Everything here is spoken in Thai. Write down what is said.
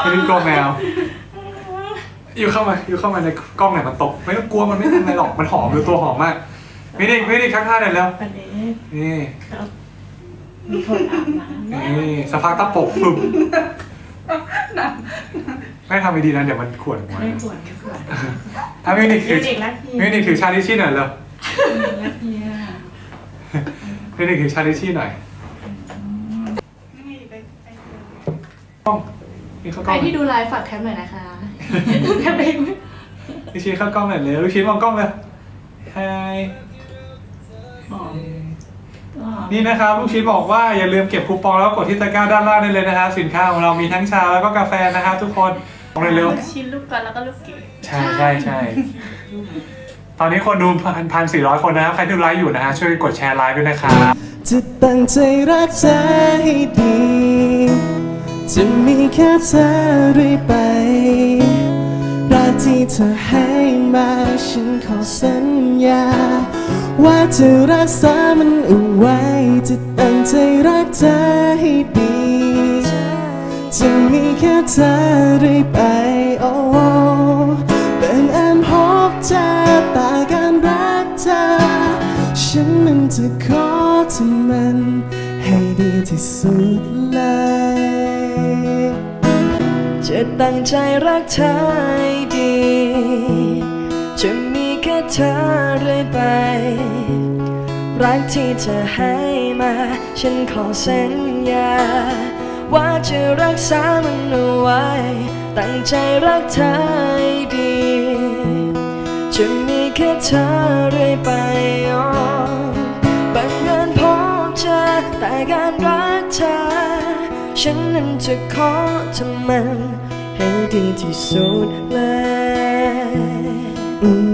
ไม่ได้กลัวแมว อยู่เข้ามาอยู่เข้ามาในกล้องไหนอยมันตก ไม่ต้องกลัวมันไม่ทำอะไรหรอกมันหอมดูตัวหอมมากไม่ได้ไม่ได้ข้างๆเลยแล้ววันนี้นี่ครับมีคนอาบน้ำนะนี่สภาพกตะปบฟึมไม่ทำไม่ดีนะเดี๋ยวมันขวนหัวไม่ควรไม่ควรถ้ามิวนิกยูคือนิครักพี่มิวนิกคือชาลิชี่หน่อยเลยรักพี่อะมิวนิกคือชาลิชี่หน่อย กล้องนี่เข้ากใคล้รองที่ดูไลฟ์ฝากแคปหน่อยนะคะ แคปเองลูกชิ้นเข้ากล้องหน่อยเลยลูกชิ้นมองกล้องเลยไฮหอมหอมนี่นะครับลูกชิ้นบอกว่าอย่าลืมเก็บคูปองแล้วกดที่ตะกร้าด้านล่างได้เลยนะฮะสินค้าของเรามีทั้งชาแล้วก็กาแฟนะครับทุกคนลองเร็วลูกชิ้นลูกกอนแล้วก็ลูกเกดๆใช่ใช่ใช่ ตอนนี้คนดูพันพันสี่ร้อยคนนะครับ ใครดูไลฟ์อยู่นะฮะ ช่วยกดแชร์ไลฟ์ด้วยนะครับ จะตั้งใจรักเธอให้ดี จะมีแค่เธอเรื่อยไป รักที่เธอให้มาฉันขอสัญญา ว่าจะรักษามันเอาไว้ จะตั้งใจรักเธอให้ดี จะมีแค่เธอเรื่อยไป โอ้เป็นอันพบเจอแต่การรักเธอ ฉันมันจะขอทำมัน ให้ดีที่สุดเลย จะตั้งใจรักเธอให้ดี จะมีแค่เธอเรื่อยไป รักที่เธอให้มา ฉันขอสัญญา ว่าจะรักษามันเอาไว้ ตั้งใจรักเธอให้ดี จะมีแค่เธอเรื่อยไปอ๋อบังเอิญพบเจอแต่การรักเธอ ฉันนั้นจะขอทำมันให้ดีที่สุดเลย